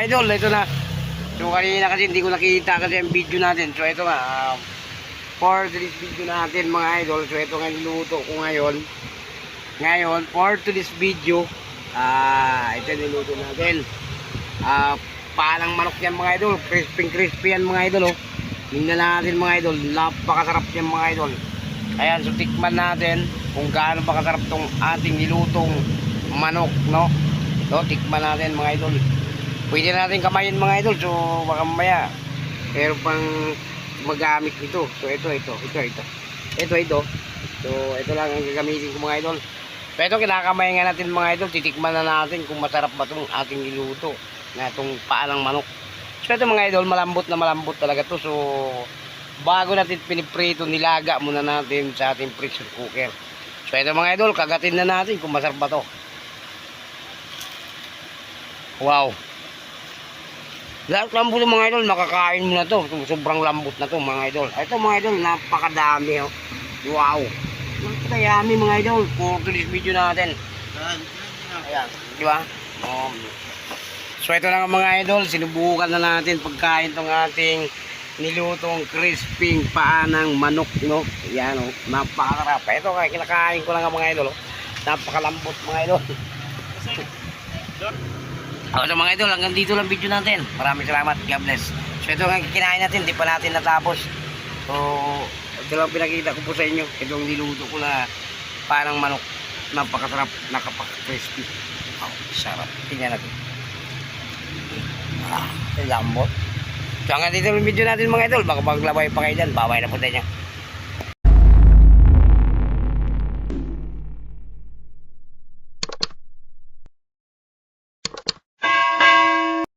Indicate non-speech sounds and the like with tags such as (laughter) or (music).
idol, ito na. So kanina kasi hindi ko nakita kasi ang video natin. So ito nga, um, for this video natin mga idol. So ito nga niluto ko ngayon. Ngayon, for this video, ah, ito niluto natin. Ah, palang manok yan mga idol. Crispy crispy yan mga idol oh. Tingnan natin mga idol, napakasarap yan mga idol. Ayan, so tikman natin kung gaano ba kasarap tong ating nilutong manok, no? So, tikman natin mga idol. Pwede natin kamayin mga idol, so baka mamaya. Pero pang magamit ito. So, ito, ito, ito, ito. Ito, ito. So, ito lang ang gagamitin ko mga idol. So, ito kinakamay nga natin mga idol. Titikman na natin kung masarap ba itong ating niluto na itong paalang manok. So, ito mga idol, malambot na malambot talaga to. So, bago natin piniprito, nilaga muna natin sa ating pressure cooker. So, ito mga idol, kagatin na natin kung masarap ba to. Wow. Lahat lambot ng mga idol, makakain mo na to. Sobrang lambot na to mga idol. Ito mga idol, napakadami. Oh. Wow. Napakayami mga idol. For today's video natin. Ayan, di ba? Um, so ito lang ang mga idol, sinubukan na natin pagkain tong ating nilutong crisping paanang manok, no? Yan, oh, napakasarap. Ito, kinakain ko lang ang mga idol, oh. Napakalambot mga idol. (laughs) O, so mga idol, hanggang dito lang video natin. Maraming salamat. God bless. So ito nga kinain natin, di pa natin natapos. So, ito lang pinakita ko po sa inyo. Itong niluto ko na parang manok. Napakasarap, nakapaka-crispy. Oh, sarap. Tingnan natin. Ah, ang lambot. So hanggang dito lang video natin mga idol. Baka maglabay pa kayo dyan. Baway na po tayo.